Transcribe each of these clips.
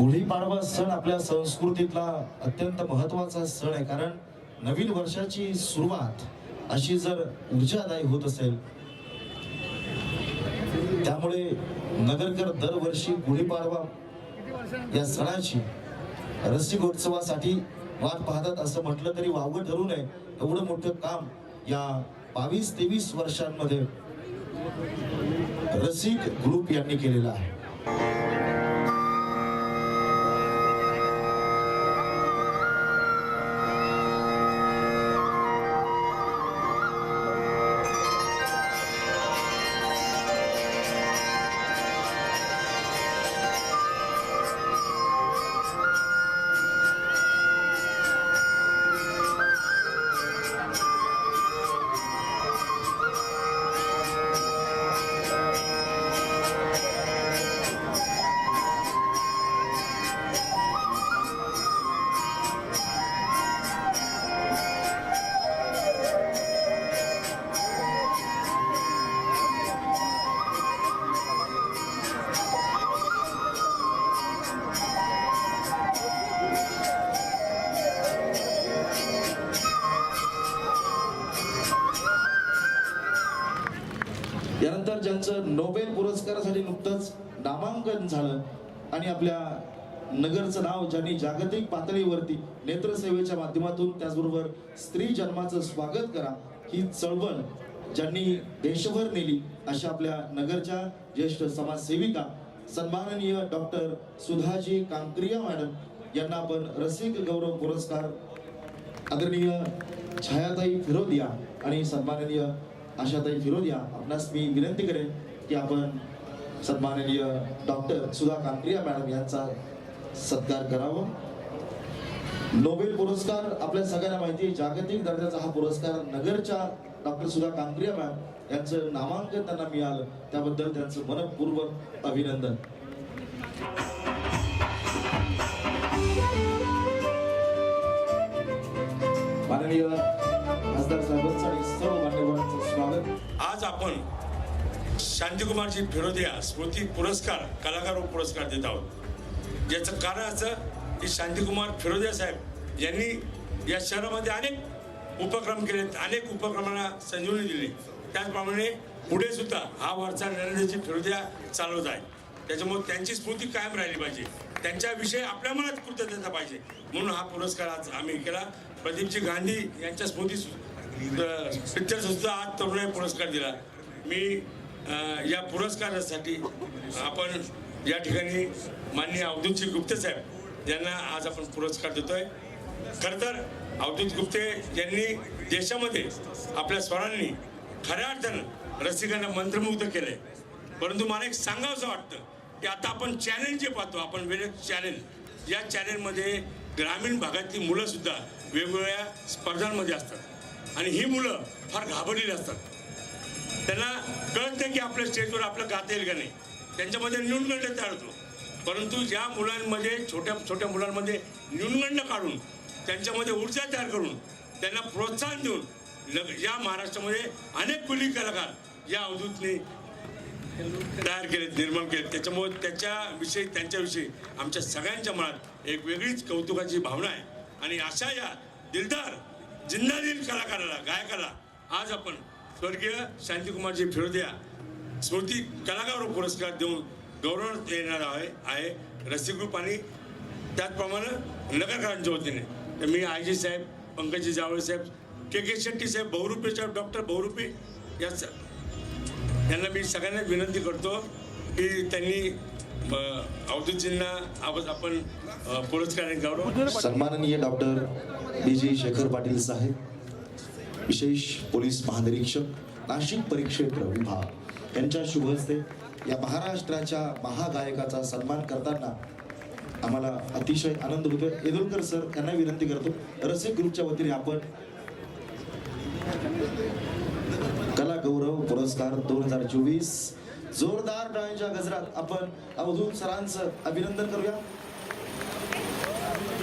गुढीपाडवा सण आपल्या संस्कृतीतला अत्यंत महत्त्वाचा सण आहे. कारण नवीन वर्षाची सुरुवात अशी जर ऊर्जादायी होत असेल त्यामुळे नगरकर दरवर्षी गुढीपाडवा या सणाची रसिकोत्सवासाठी वाट पाहतात असं म्हटलं तरी वावगं ठरू नये. एवढं मोठं काम या बावीस तेवीस वर्षांमध्ये रसिक ग्रुप यांनी केलेलं आहे. ज्यांचं नोबेल पुरस्कारासाठी नुकतंच नामांकन झालं आणि आपल्या नगरचं नाव ज्यांनी जागतिक पातळीवरती नेत्रसेवेच्या माध्यमातून त्याचबरोबर स्त्री जन्माचं स्वागत करा ही चळवळ ज्यांनी देशभर नेली अशा आपल्या नगरच्या ज्येष्ठ समाजसेविका सन्माननीय डॉक्टर सुधाजी कांक्रिया मॅडम यांना आपण रसिक गौरव पुरस्कार आदरणीय छायाताई फिरोदिया आणि सन्माननीय आशाताई फिरोदिया आपणास मी विनंती करेन की आपण सन्माननीय डॉक्टर सुधा कांक्रिया मॅडम यांचा सत्कार करावा. नोबेल पुरस्कार आपल्या सगळ्यांना माहिती आहे जागतिक दर्जाचा हा पुरस्कार नगरच्या डॉक्टर सुधा कांक्रिया मॅम यांचं नामांकन त्यांना मिळालं. त्याबद्दल त्यांचं मनपूर्वक अभिनंदन. माननीय खासदार साहेबांचं आणि सर्व आज आपण शांतीकुमारजी फिरोदिया स्मृती पुरस्कार कलाकार पुरस्कार देत आहोत. याचं कारण असं की शांतीकुमार फिरोदिया साहेब यांनी या शहरामध्ये अनेक उपक्रम केलेत अनेक उपक्रमांना संजीवनी दिली. त्याचप्रमाणे पुढे सुद्धा हा वारसा नरेंद्रजी फिरोदिया चालवत आहे. त्याच्यामुळे त्यांची स्मृती कायम राहिली पाहिजे. त्यांच्याविषयी आपल्या मनात कृतज्ञता पाहिजे. म्हणून हा पुरस्कार आज आम्ही केला. प्रदीपजी गांधी यांच्या स्मृती पिक्चर सुद्धा आज तरुणाई पुरस्कार दिला. मी या पुरस्कारासाठी आपण या ठिकाणी माननीय अवधूतजी गुप्ते साहेब यांना आज आपण पुरस्कार देतोय. खर तर अवधूत गुप्ते यांनी देशामध्ये आपल्या स्वरांनी खऱ्या अर्थानं रसिकांना मंत्रमुग्ध केलंय. परंतु मला एक सांगावंसं वाटतं की आता आपण चॅनल जे पाहतो आपण वेगळे चॅनेल या चॅनलमध्ये ग्रामीण भागातली मुलंसुद्धा वेगवेगळ्या स्पर्धांमध्ये असतात. आणि ही मुलं फार घाबरलेली असतात. त्यांना कळतं की आपल्या स्टेजवर आपलं गाता येईल का नाही. त्यांच्यामध्ये न्यूनगंड तयार होतो परंतु ज्या मुलांमध्ये छोट्या छोट्या मुलांमध्ये न्यूनगंड काढून त्यांच्यामध्ये ऊर्जा तयार करून त्यांना प्रोत्साहन देऊन लग- या महाराष्ट्रामध्ये अनेक कुली कलाकार या अवधूतने तयार केलेत निर्माण केलेत त्याच्यामुळे त्याच्याविषयी त्यांच्याविषयी आमच्या सगळ्यांच्या मनात एक वेगळीच कौतुकाची भावना आहे. आणि अशा या दिलदार जिंदादिल कलाकाराला गायकाला. आज आपण स्वर्गीय शांतीकुमारजी फिरोदिया स्मृती कलाकार पुरस्कार देऊन गौरव येणार आहे आहे रसिकरूप आणि त्याचप्रमाणे नगरकरांच्या वतीने तर मी आय जी साहेब पंकजी जावळे साहेब के के शेट्टी साहेब बहुरूपे साहेब डॉक्टर बहुरूपे या यांना मी सगळ्यांना विनंती करतो. की त्यांनी अवधूतजींना आवाज आपण पुरस्कार गौरव. सन्माननीय doctor D G Shekhar Patil साहेब विशेष पोलीस महानिरीक्षक नाशिक परिक्षेत्र विभाग यांच्या शुभ हस्ते या महाराष्ट्राच्या महागायकाचा सन्मान करताना आम्हाला अतिशय आनंद होतो येदुलकर सर यांना विनंती करतो रसिक ग्रुपच्या वतीने आपण कला गौरव पुरस्कार दोन हजार चोवीस जोरदार टाळ्यांच्या गजरात आपण अवधूत सरांचं अभिनंदन करूया.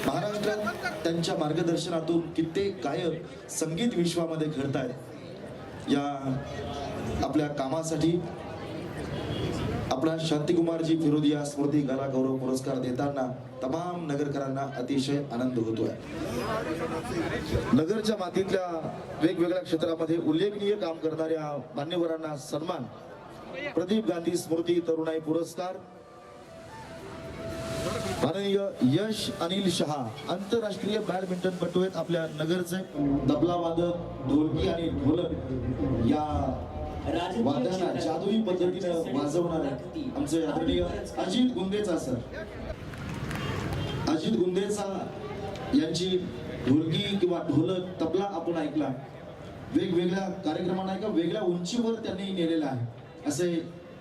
महाराष्ट्रात त्यांच्या मार्गदर्शनातून कित्येक गायक संगीत विश्वामध्ये घडतायत. या आपल्या कामासाठी आपला शांतिकुमारजी फिरोदिया स्मृती कला गौरव पुरस्कार देताना तमाम नगरकरांना अतिशय आनंद होतोय. नगरच्या मातीतल्या वेगवेगळ्या क्षेत्रामध्ये उल्लेखनीय काम करणाऱ्या मान्यवरांना सन्मान. प्रदीप गांधी स्मृती तरुणाई पुरस्कार. माननीय यश अनिल शहा आंतरराष्ट्रीय बॅडमिंटनपटू आहेत आपल्या नगरचे तबला वादक ढोलकी आणि ढोलक या वाद्यांना जादुई पद्धतीनं वाजवणारे आमचे आदरणीय अजित गुंदेचा सर. अजित गुंदेचा यांची ढोलकी किंवा ढोलक तबला आपण ऐकला. वेगवेगळ्या कार्यक्रमांना एका वेगळ्या उंचीवर त्यांनी नेलेला आहे. असे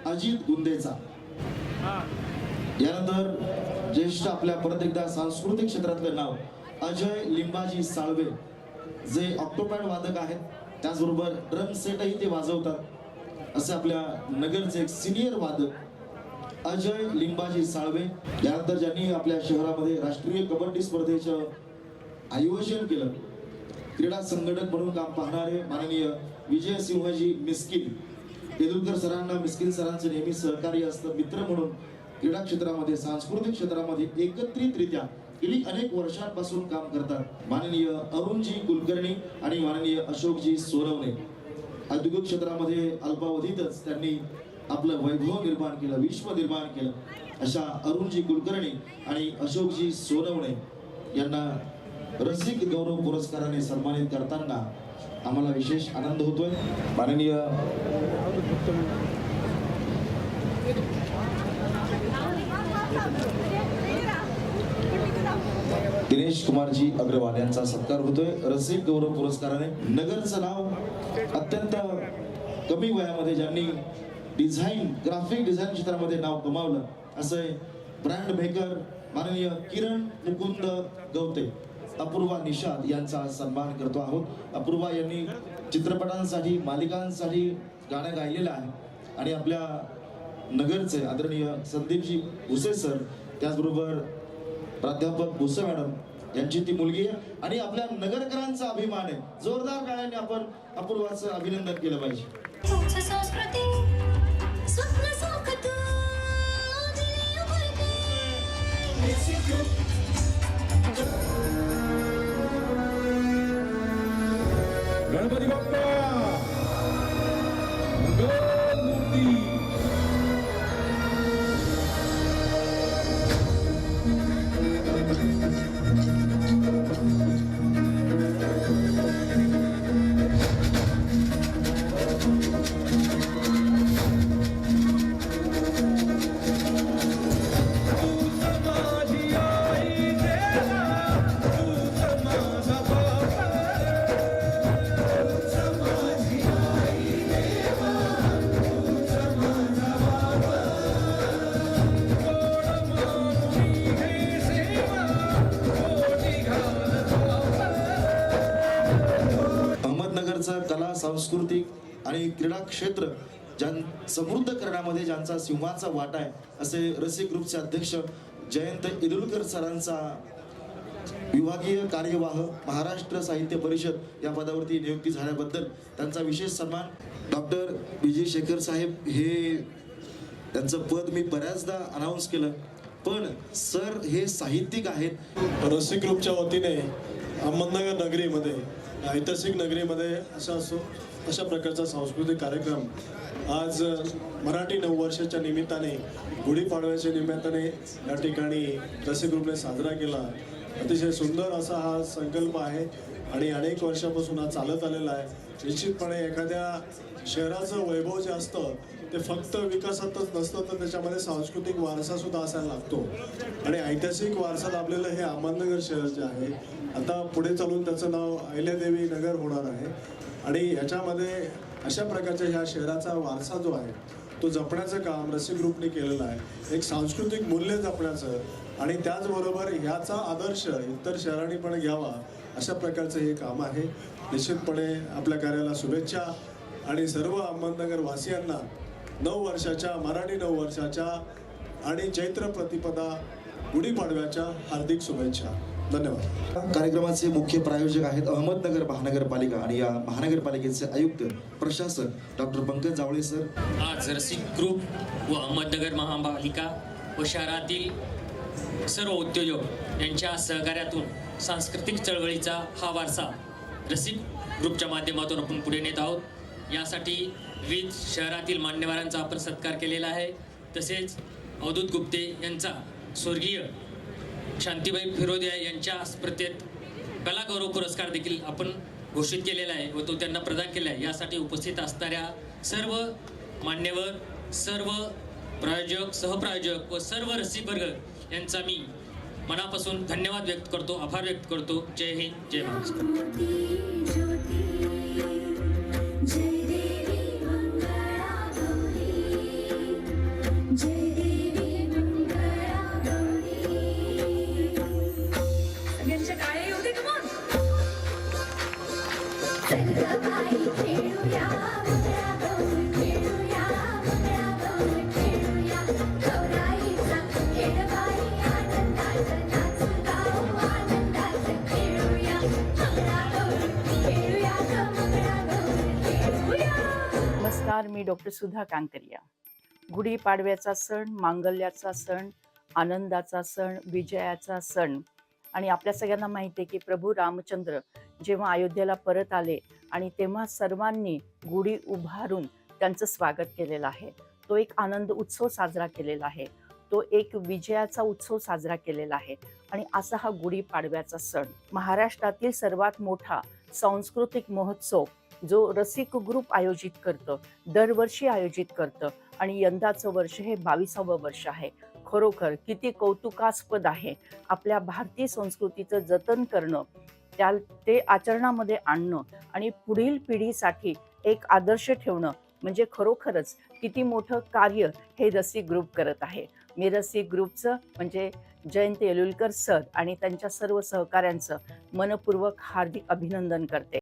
अजित गुंदेचा. यानंतर ज्येष्ठ आपल्या परत एकदा सांस्कृतिक क्षेत्रातलं नाव अजय लिंबाजी साळवे. जे ऑक्टोपॅड वादक आहेत त्याचबरोबर ड्रम सेटही ते वाजवतात. असे आपल्या नगरचे एक सिनियर वादक अजय लिंबाजी साळवे. यानंतर ज्यांनी आपल्या शहरामध्ये राष्ट्रीय कबड्डी स्पर्धेचं आयोजन केलं क्रीडा संघटक म्हणून काम पाहणारे माननीय विजय सिंहजी मिस्किन. तेंडुलकर सरांना मिस्किल सरांचे नेहमी सहकार्य असतं मित्र म्हणून क्रीडा क्षेत्रामध्ये सांस्कृतिक क्षेत्रामध्ये एकत्रितरित्या गेली अनेक वर्षांपासून काम करतात. माननीय अरुणजी कुलकर्णी आणि माननीय अशोकजी सोनवणे. औद्योगिक क्षेत्रामध्ये अल्पावधीतच त्यांनी आपलं वैभव निर्माण केलं विश्व निर्माण केलं. अशा अरुणजी कुलकर्णी आणि अशोकजी सोनवणे यांना रसिक गौरव पुरस्काराने सन्मानित करताना आम्हाला विशेष आनंद होतोय. माननीय दिनेश कुमारजी अग्रवाल यांचा सत्कार होतोय. रसिक गौरव पुरस्काराने नगरचं नाव अत्यंत कमी वयामध्ये ज्यांनी डिझाईन ग्राफिक डिझाईन क्षेत्रामध्ये नाव कमावलं असं ब्रँड मेकर माननीय किरण मुकुंद गवते. अपूर्वा निषाद यांचा सन्मान करतो आहोत. अपूर्वा यांनी चित्रपटांसाठी मालिकांसाठी गाणं गायलेलं आहे. आणि आपल्या नगरचे आदरणीय संदीपजी भुसे सर त्याचबरोबर प्राध्यापक भुसे मॅडम यांची ती मुलगी आहे. आणि आपल्या नगरकरांचा अभिमान आहे. जोरदार गाण्याने आपण अपूर्वाचं अभिनंदन केलं पाहिजे. 頑張ります सांस्कृतिक आणि क्रीडा क्षेत्र ज्यां समृद्ध करण्यामध्ये ज्यांचा सिंहाचा वाटा आहे असे रसिक ग्रुपचे अध्यक्ष जयंत इदुलकर सरांचा विभागीय कार्यवाह महाराष्ट्र साहित्य परिषद या पदावरती नियुक्ती झाल्याबद्दल त्यांचा विशेष सन्मान डॉक्टर विजय शेखर साहेब हे त्यांचं पद मी बऱ्याचदा अनाऊन्स केलं. पण सर हे साहित्यिक आहेत. रसिक ग्रुपच्या वतीने अहमदनगर नगरीमध्ये ऐतिहासिक नगरीमध्ये असा असो अशा प्रकारचा सांस्कृतिक कार्यक्रम आज मराठी नववर्षाच्या निमित्ताने गुढीपाडव्याच्या निमित्ताने या ठिकाणी रसिक ग्रुपने साजरा केला. अतिशय सुंदर असा हा संकल्प आहे आणि अनेक वर्षापासून हा चालत आलेला आहे. निश्चितपणे एखाद्या शहराचं वैभव जे असतं ते फक्त विकासातच नसतं तर त्याच्यामध्ये सांस्कृतिक वारसा सुद्धा असायला लागतो. आणि ऐतिहासिक वारसा लाभलेलं हे अहमदनगर शहर जे आहे आता पुढे चालून त्याचं नाव अहिल्यादेवी नगर होणार आहे. आणि याच्यामध्ये अशा प्रकारच्या ह्या शहराचा वारसा जो आहे तो जपण्याचं काम रसिक ग्रुपने केलेलं आहे. एक सांस्कृतिक मूल्य जपण्याचं आणि त्याचबरोबर ह्याचा आदर्श इतर शहरांनी पण घ्यावा अशा प्रकारचं हे काम आहे. निश्चितपणे आपल्या कार्याला शुभेच्छा आणि सर्व अहमदनगर वासियांना नऊ वर्षाच्या मराठी नऊ वर्षाच्या आणि चैत्र प्रतिपदा गुढीपाडव्याच्या हार्दिक शुभेच्छा. धन्यवाद. कार्यक्रमाचे मुख्य प्रायोजक आहेत अहमदनगर महानगरपालिका आणि या महानगरपालिकेचे आयुक्त प्रशासक डॉक्टर पंकज जावळे सर. आज रसिक ग्रुप व अहमदनगर महापालिका व शहरातील सर्व उद्योजक यांच्या सहकार्यातून सांस्कृतिक चळवळीचा हा वारसा रसिक ग्रुपच्या माध्यमातून आपण पुढे नेत आहोत. यासाठी विविध शहरातील मान्यवरांचा आपण सत्कार केलेला आहे. तसेच अवधूत गुप्ते यांचा स्वर्गीय शांतीबाई फिरोदिया यांच्या स्मृतीत कलागौरव पुरस्कार देखील आपण घोषित केलेला आहे व तो त्यांना प्रदान केला आहे. यासाठी उपस्थित असणाऱ्या सर्व मान्यवर सर्व प्रायोजक सहप्रायोजक व सर्व रसिकवर्ग यांचा मी मनापासून धन्यवाद व्यक्त करतो आभार व्यक्त करतो. जय हिंद जय महाराष्ट्र. मी डॉक्टर सुधा कांकरिया. गुढीपाडव्याचा सण मांगल्याचा सण आनंदाचा सण विजयाचा सण. आणि आपल्या सगळ्यांना माहिती आहे की प्रभू रामचंद्र जेव्हा अयोध्येला परत आले आणि तेव्हा सर्वांनी गुढी उभारून त्यांचं स्वागत केलेलं आहे. तो एक आनंद उत्सव साजरा केलेला आहे. तो एक विजयाचा उत्सव साजरा केलेला आहे. आणि असा हा गुढीपाडव्याचा सण. महाराष्ट्रातील सर्वात मोठा सांस्कृतिक महोत्सव जो रसिक ग्रुप आयोजित करतं दरवर्षी आयोजित करतं आणि यंदाचं वर्ष हे बावीसावं वर्ष आहे. खरोखर किती कौतुकास्पद आहे. आपल्या भारतीय संस्कृतीचं जतन करणं त्या ते आचरणामध्ये आणणं आणि पुढील पिढीसाठी एक आदर्श ठेवणं म्हणजे खरोखरच किती मोठं कार्य हे रसिक ग्रुप करत आहे. मी रसिक ग्रुपचं म्हणजे जयंत येलुलकर सर आणि त्यांच्या सर्व सहकाऱ्यांचं मनपूर्वक हार्दिक अभिनंदन करते.